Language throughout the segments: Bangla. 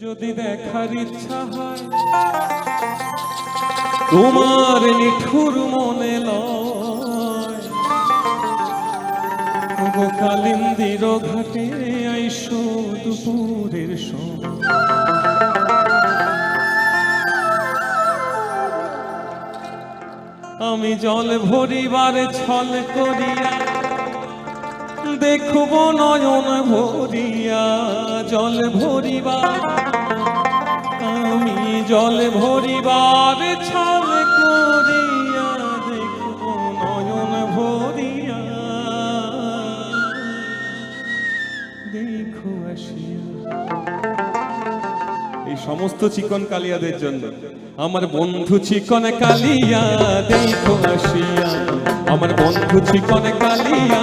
যদি দেখার ইচ্ছা হয়, তোমার নিঠুর মনে লয়। গো কালিন্দির ঘাটে আইসো দুপুরের আমি জল ভরিবার ছল করিয়া দেখব নয়ন ভরিয়া, জল ভরিবার আমি জল ভরিবার ছল করিয়া দেখব নয়ন ভরিয়া। দেখো আসিয়া। এই সমস্ত চিকন কালিয়াদের জন্য। আমার বন্ধু চিকন কালিয়া, দেখো আসিয়া। আমার বন্ধু চিকন কালিয়া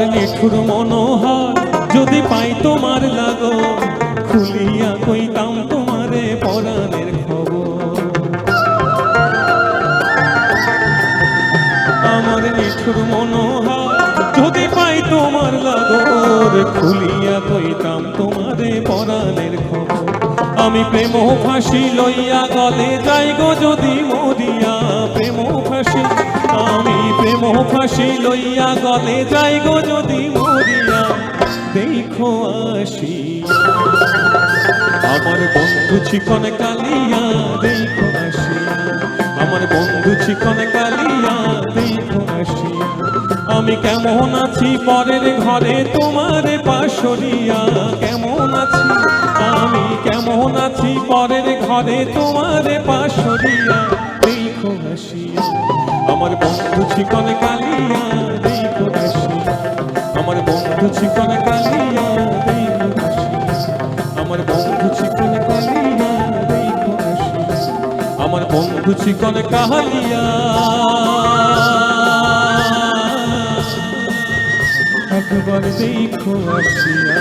আমার নিঠুর মনোহর যদি পাই তোমার লাগো খুলিয়া কইতাম তোমারে পরাণের খবর। আমার নিঠুর মনোহর যদি পাই তোমার লাগর, খুলিয়া কইতাম তোমারে পরাণের খবর। আমি প্রেম ফাঁসি লইয়া গলে যাই গো যদি মরিয়া, প্রেম ফাঁসি আমি ফাঁসি লইয়া গলে যাই গো যদি মরিয়া, দেখো আসি। আমার বন্ধু চিকন কালিয়া, দেখো আসিয়া আমার বন্ধু চিকন কালিয়া, দেখো আসিয়া আমি কেমন আছি পরের ঘরে তোমার পাশরিয়া কেমন আছি? আমি কেমন আছি পরের ঘরে তোমার পাশরিয়া দেখো আসিয়া আমার বন্ধু চিকন কালিয়া। আমার বন্ধু চিকন কালিয়া। আমার বন্ধু চিকন কালিয়া। আমার বন্ধু চিকন কালিয়া। একবার দেখো আসিয়া।